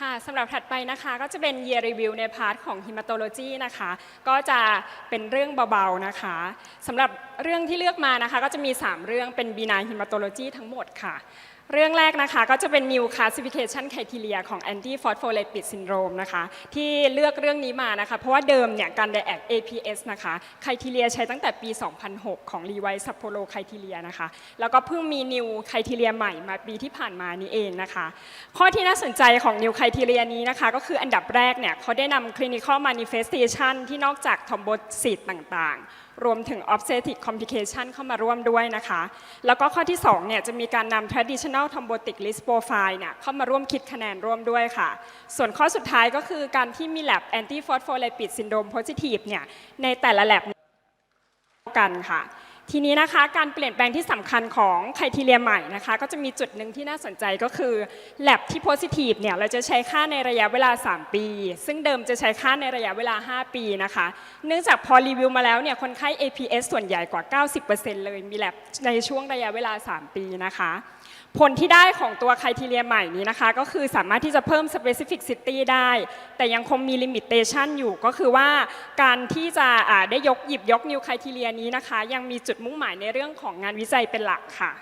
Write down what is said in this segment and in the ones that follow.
ค่ะสำหรับถัดไปนะคะก็จะเป็น year review ในพาร์ทของ hematology นะคะ ก็จะเป็นเรื่องเบาๆนะคะสำหรับเรื่องที่เลือกมานะคะ ก็จะมี 3 เรื่องเป็น benign hematology ทั้งหมดค่ะ เรื่องแรกนะคะก็จะเป็น new classification criteria ของ anti phospholipid syndrome นะคะที่เลือกเรื่องนี้มานะคะ เพราะว่าเดิมเนี่ยการ react APS นะคะ criteria ใช้ตั้งแต่ปี 2006 ของ Lewis Sapporo criteria นะคะ แล้วก็เพิ่งมี new criteria ใหม่มาปีที่ผ่านมานี้เองนะคะ ข้อที่น่าสนใจของ new criteria นี้นะคะ ก็คืออันดับแรกเนี่ยเขาได้นำ clinical manifestation ที่นอกจาก thrombocyt ต่างๆ รวมถึง obstetric complication เข้ามาร่วมด้วยนะคะ แล้วก็ข้อที่2เนี่ยจะมีการนำ traditional thrombotic risk profile เนี่ยเข้ามาร่วมคิดคะแนนร่วมด้วยค่ะ ส่วนข้อสุดท้ายก็คือการที่มี lab anti phospholipid syndrome positive เนี่ยในแต่ละ lab กันค่ะ ทีนี้นะคะการเปลี่ยนแปลงที่สำคัญของไคทีเรียใหม่นะคะ ก็จะมีจุดหนึ่งที่น่าสนใจก็คือ lab ที่ positive เนี่ยเราจะใช้ค่าในระยะเวลา 3 ปี ซึ่งเดิมจะใช้ค่าในระยะเวลา 5 ปีนะคะ เนื่องจากพอรีวิวมาแล้วเนี่ยคนไข้ APS ส่วนใหญ่กว่า 90%เลยมี lab ในช่วงระยะเวลา 3 ปีนะคะผลที่ได้ของตัวไคทีเรียใหม่นี้นะคะ ก็คือสามารถที่จะเพิ่ม specificity ได้ แต่ยังคงมี limitation อยู่ก็คือว่าการที่จะได้ยกหยิบยก new criteria นี้นะคะ ยังมีจุดมุ่งหมายในเรื่องของงานวิจัยเป็นหลักค่ะ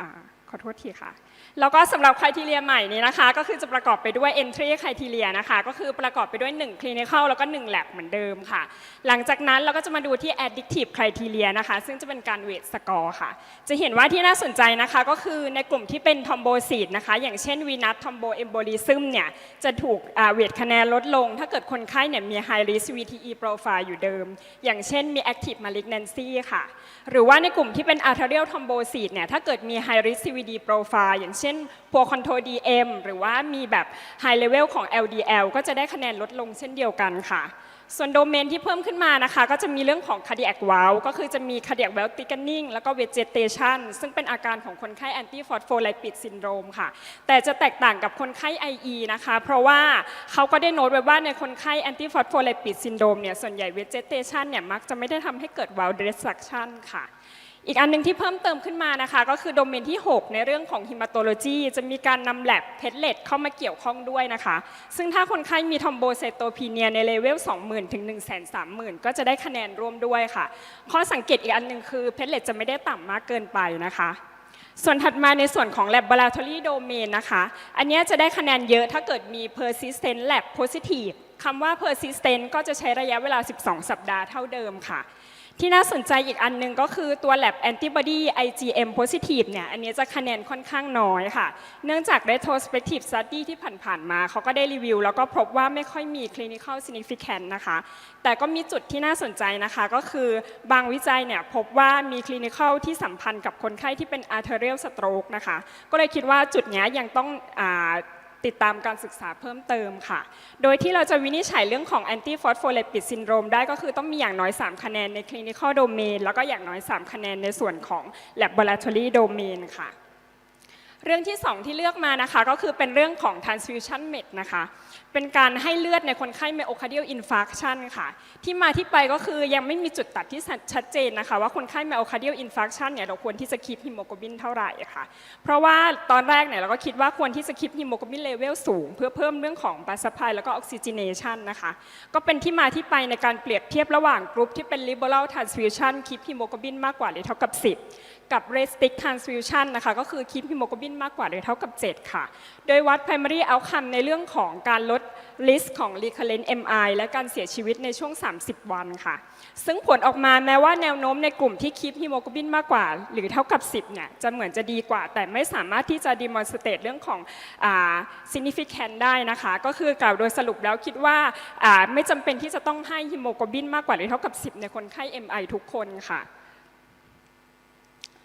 อขอโทษทีค่ะ แล้วก็สำหรับคุณทีเรียใหม่นี้นะคะ ก็คือจะประกอบไปด้วย entry criteria นะคะ ก็คือประกอบไปด้วย 1 clinical แล้วก็ 1 lab เหมือนเดิมค่ะ หลังจากนั้นเราก็จะมาดูที่ addictive criteria นะคะ ซึ่งจะเป็นการ weight score ค่ะ จะเห็นว่าที่น่าสนใจนะคะก็คือในกลุ่มที่เป็น thrombocyte นะคะ อย่างเช่น venous thromboembolism เนี่ยจะถูกเวทคะแนนลดลง ถ้าเกิดคนไข้เนี่ยมี high risk VTE profile อยู่เดิม อย่างเช่นมี active malignancy ค่ะ หรือว่าในกลุ่มที่เป็น arterial thrombocyte เนี่ยถ้าเกิดมี high risk CVD profile อย่างเช่น poor control DM หรือว่ามีแบบ high level ของ LDL ก็จะได้คะแนนลดลงเช่นเดียวกันค่ะ ส่วนโดเมนที่เพิ่มขึ้นมานะคะ ก็จะมีเรื่องของ cardiac valve ก็คือจะมี cardiac valve thickening แล้วก็ vegetation ซึ่งเป็นอาการของคนไข้ anti phospholipid syndrome ค่ะ แต่จะแตกต่างกับคนไข้ IE นะคะ เพราะว่าเขาก็ได้โน้ตไว้ว่าในคนไข้ anti phospholipid syndrome เนี่ยส่วนใหญ่ vegetation เนี่ยมักจะไม่ได้ทำให้เกิด valve destruction ค่ะ อีกอันหนึงที่เพิ่มเติมขึ้นมานะคะ ก็คือโดเมนที่ 6 ในเรื่องของ hematology จะมีการนำแลบเพชเลตเข้ามาเกี่ยวข้องด้วยนะคะ ซึ่งถ้าคนไข้มีทอมโบไซโตพีเนียในเลเวล 20,000 ถึง 130,000 ก็จะได้คะแนนร่วมด้วยค่ะ ข้อสังเกตอีกอันหนึ่งคือเพชเลตจะไม่ได้ต่ำมากเกินไปนะคะส่วนถัดมาในส่วนของ laboratory domain นะคะ อันนี้จะได้คะแนนเยอะถ้าเกิดมี persistent lab positive คำว่า persistent ก็จะใช้ระยะเวลา 12 สัปดาห์เท่าเดิมค่ะ ที่น่าสนใจอีกอันหนึงก็คือตัว lab antibody IgM positive เนี่ย อันนี้จะคะแนนค่อนข้างน้อยค่ะ เนื่องจาก retrospective study ที่ผ่านๆมาเขาก็ได้รีวิว แล้วก็พบว่าไม่ค่อยมี clinical significant นะคะ แต่ก็มีจุดที่น่าสนใจนะคะ ก็คือบางวิจัยเนี่ยพบว่ามี clinical ที่สัมพันธ์กับคนไข้ที่เป็น arterial stroke นะคะ ก็เลยคิดว่าจุดนี้ยังต้องอ ติดตามการศึกษาเพิ่มเติมค่ะ โดยที่เราจะวินิจฉัยเรื่องของ anti phospholipid syndrome ได้ก็คือต้องมีอย่างน้อย 3 คะแนนใน clinical domain แล้วก็อย่างน้อย 3 คะแนนในส่วนของ laboratory domain ค่ะ เรื่องที่ 2 ที่เลือกมานะคะก็คือเป็นเรื่องของ transfusion med นะคะเป็นการให้เลือดในคนไข้ myocardial infarction ค่ะที่มาที่ไปก็คือยังไม่มีจุดตัดที่ชัดเจนนะคะ ว่าคนไข้ myocardial infarction เนี่ยเราควรที่จะคีปฮีโมโกลบินเท่าไหร่ค่ะเพราะว่าตอนแรกเนี่ยเราก็คิดว่าควรที่จะคีปฮีโมโกลบินเลเวลสูง เพื่อเพิ่มเรื่องของ blood supply แล้วก็ oxygenation นะคะก็เป็นที่มาที่ไปในการเปรียบเทียบระหว่างกรุ๊ปที่เป็น liberal transfusion คีปฮีโมโกลบินมากกว่าหรือเท่ากับ 10 กับ restrict transfusion นะคะก็คือคีปฮีโมโกลบินมากกว่าหรือเท่ากับ 7 ค่ะ โดยวัด primary outcome ในเรื่องของการลด risk ของ recurrent MI และการเสียชีวิตในช่วง 30 วันค่ะ ซึ่งผลออกมาแม้ว่าแนวโน้มในกลุ่มที่คีปฮีโมโกลบินมากกว่า หรือเท่ากับ 10 เนี่ย จะเหมือนจะดีกว่า แต่ไม่สามารถที่จะ demonstrate เรื่องของอ่า significant ได้นะคะ ก็คือกล่าวโดยสรุปแล้วคิดว่าอ่าไม่จำเป็นที่จะต้องให้ฮีโมโกลบินมากกว่าหรือเท่ากับ 10 ในคนไข้ MI ทุกคนค่ะ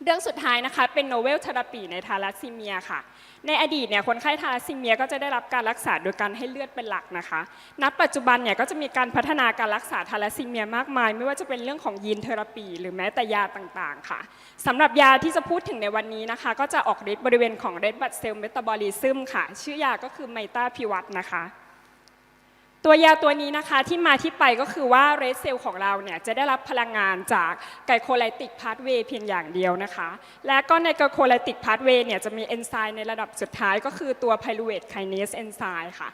เรื่องสุดท้ายนะคะเป็น novel therapy ในทาลัสซีเมียค่ะ ในอดีตเนี่ยคนไข้ทาลัสซีเมียก็จะได้รับการรักษาโดยการให้เลือดเป็นหลักนะคะ ณ ปัจจุบันเนี่ยก็จะมีการพัฒนาการรักษาทาลัสซีเมียมากมาย ไม่ว่าจะเป็นเรื่องของยีนเทอราปี หรือแม้แต่ยาต่างๆค่ะสำหรับยาที่จะพูดถึงในวันนี้นะคะ ก็จะออกฤทธิ์บริเวณของ red blood cell metabolism ค่ะ ชื่อยาก็คือไมตาพิวัตนะคะ ตัวยาตัวนี้นะคะที่มาที่ไปก็คือว่าเรดเซลล์ของเราเนี่ยจะได้รับพลังงานจากไกลโคไลติกพาธเวย์เพียงอย่างเดียวนะคะ และก็ในไกลโคไลติกพาธเวย์เนี่ยจะมีเอนไซม์ในระดับสุดท้ายก็คือตัวไพลูเวทไคเนสเอนไซม์ค่ะ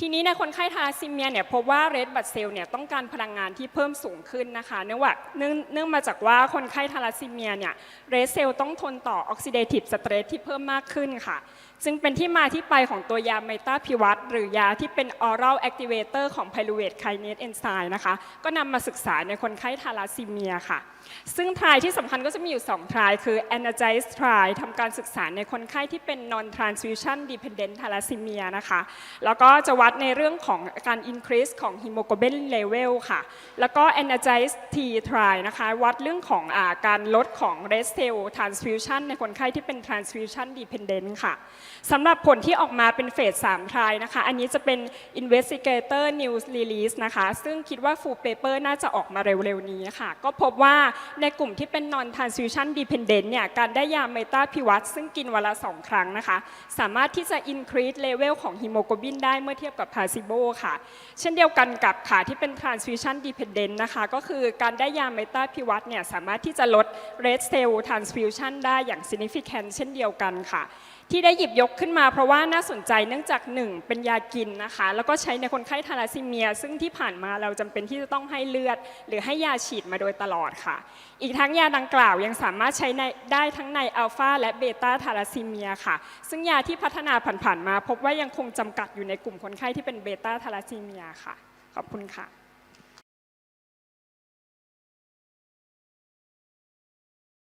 ทีนี้ในคนไข้ทาราซีเมียเนี่ยพบว่าเรดบัตเซลเนี่ยต้องการพลังงานที่เพิ่มสูงขึ้นนะคะเนื่องว่าเนื่องเนื่องมาจากว่าคนไข้ทาราซีเมียเนี่ยเรดเซลต้องทนต่อออกซิเดทีฟสเตรสที่เพิ่มมากขึ้นค่ะ จึงเป็นที่มาที่ไปของตัวยาเมตาพิวัตหรือยาที่เป็น oral activator ของ pyruvate kinase enzyme นะคะ ก็นำมาศึกษาในคนไข้ทาราซีเมียค่ะ ซึ่งทรายที่สำคัญก็จะมีอยู่2ทรายคือ energize trial ทำการศึกษาในคนไข้ที่เป็น non transfusion dependent thalassemia นะคะแล้วก็จะวัดดในเรื่องของการ increase ของ hemoglobin level ค่ะ แล้วก็ energize T trial นะคะ วัดเรื่องของอาการลดของ red cell transfusion ในคนไข้ที่เป็น transfusion dependent ค่ะสำหรับผลที่ออกมาเป็นเฟส3ทรายนะคะ อันนี้จะเป็น investigator news release นะคะ ซึ่งคิดว่า full paper น่าจะออกมาเร็วๆนี้ค่ะ ก็พบว่าในกลุ่มที่เป็น non transfusion dependent เนี่ย การได้ยาเมตาพิวัตซึ่งกินวันละ 2 ครั้งนะคะ สามารถที่จะ increase level ของ hemoglobin ได้เมื่อเทียบกับ placebo ค่ะ เช่นเดียวกันกับขาที่เป็น transfusion dependent นะคะก็คือการได้ยาเมตาพิวัตเนี่ยสามารถที่จะลด red cell transfusion ได้อย่าง significant เช่นเดียวกันค่ะ ที่ได้หยิบยกขึ้นมาเพราะว่าน่าสนใจเนื่องจาก 1 เป็นยากินนะคะ แล้วก็ใช้ในคนไข้ทาราซีเมีย ซึ่งที่ผ่านมาเราจำเป็นที่จะต้องให้เลือด หรือให้ยาฉีดมาโดยตลอดค่ะ อีกทั้งยาดังกล่าวยังสามารถใช้ในได้ทั้งในอัลฟาและเบต้าทาราซีเมียค่ะ ซึ่งยาที่พัฒนาผ่านๆมา พบว่ายังคงจำกัดอยู่ในกลุ่มคนไข้ที่เป็นเบต้าทาราซีเมียค่ะ ขอบคุณค่ะ